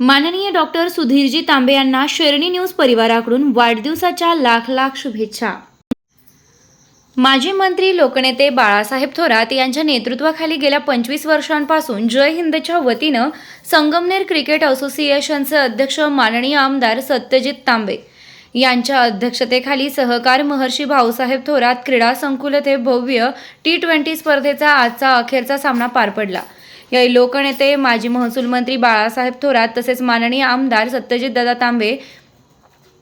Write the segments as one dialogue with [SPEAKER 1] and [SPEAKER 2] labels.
[SPEAKER 1] माननीय डॉक्टर सुधीरजी तांबे यांना शेरणी न्यूज परिवाराकडून वाढदिवसाच्या लाख लाख शुभेच्छा. माजी मंत्री लोकनेते बाळासाहेब थोरात यांच्या नेतृत्वाखाली गेल्या पंचवीस वर्षांपासून जय हिंदच्या वतीनं संगमनेर क्रिकेट असोसिएशनचे अध्यक्ष माननीय आमदार सत्यजित तांबे यांच्या अध्यक्षतेखाली सहकार महर्षी भाऊसाहेब थोरात क्रीडा संकुल येथे भव्य टी ट्वेंटी स्पर्धेचा आजचा अखेरचा सामना पार पडला. यावेळी लोकनेते माजी महसूल मंत्री बाळासाहेब थोरात तसेच माननीय आमदार सत्यजित दादा तांबे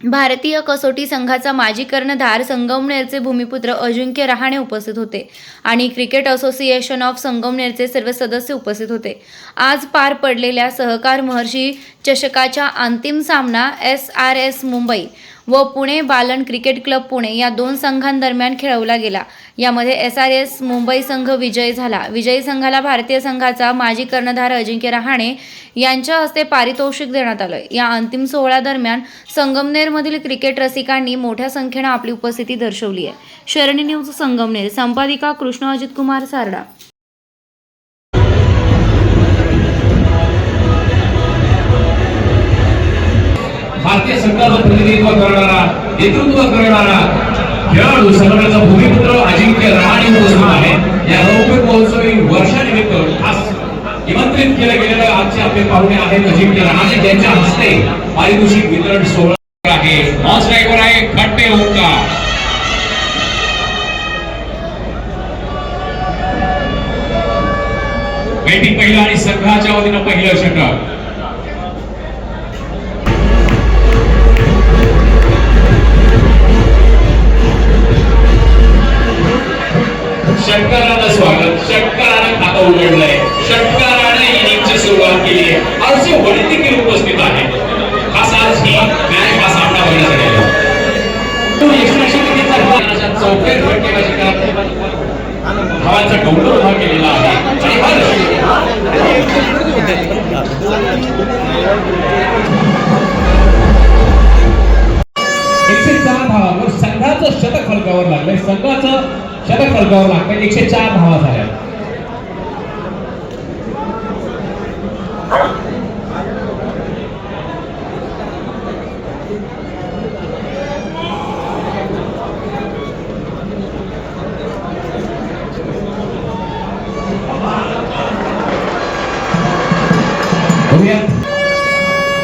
[SPEAKER 1] भारतीय कसोटी संघाचा माजी कर्णधार संगमनेरचे भूमिपुत्र अजिंक्य रहाणे उपस्थित होते आणि क्रिकेट असोसिएशन ऑफ संगमनेरचे सर्व सदस्य उपस्थित होते. आज पार पडलेल्या सहकार महर्षी चषकाच्या अंतिम सामना एस आर एस मुंबई व पुणे बालन क्रिकेट क्लब पुणे या दोन संघांदरम्यान खेळवला गेला. यामध्ये एस आर एस मुंबई संघ विजयी झाला. विजयी संघाला भारतीय संघाचा माजी कर्णधार अजिंक्य रहाणे यांच्या हस्ते पारितोषिक देण्यात आलं या अंतिम सोहळ्यादरम्यान संगमनेरमधील क्रिकेट रसिकांनी मोठ्या संख्येनं आपली उपस्थिती दर्शवली आहे शरणी न्यूज संगमनेर संपादिका कृष्ण अजित कुमार सारडा.
[SPEAKER 2] भारतीय संघाचं प्रतिनिधित्व करणारा नेतृत्व करणारा खेळाडू संघटनेचा भूमिपुत्र अजिंक्य रहाणे उपस्थित आहे. या रौप्य महोत्सवी वर्षानिमित्त खास निमंत्रित केले गेलेले आजचे आपले पाहुणे आहेत अजिंक्य रहाणे त्यांच्या हस्ते पारितोषिक वितरण सोहळा आहे. नॉन ड्रायव्हर आहे खड्डे ओंकार. बॅटिंग पहिला आणि संघाच्या वतीनं पहिलं षटक. षटकारानं स्वागत. षटकारानं खातं उघडलंय. षटकाराने इनिंगची सुरुवात केली आहे. असे वडील देखील उपस्थित आहे असा ही मॅच हा सामना बघण्यासाठी आला. तो चौथ्या फटकेबाजी करत धावांचा शतक फलकावर लागलंय एकशे चार धावा झाल्या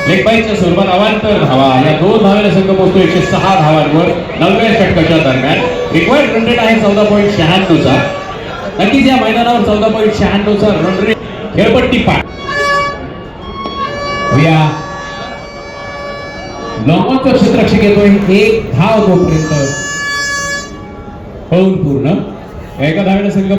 [SPEAKER 2] लेखबाईच्या स्वरूपात अवांतर धावा या दोन धावेला संघ पोहोचतो एकशे सहा धावांवर. नवव्या षटकाच्या दरम्यान. रिक्वायर्ड रन रेट आहे चौदा पॉईंट शहाण्णवचा. नक्कीच या मैदानावर चौदा पॉईंट शहाण्णवचा रन रेट खेळपट्टी पाठ या लॉंगॉनचा येतोय. एक धाव तोपर्यंत होऊन पूर्ण. एका धावेला संघ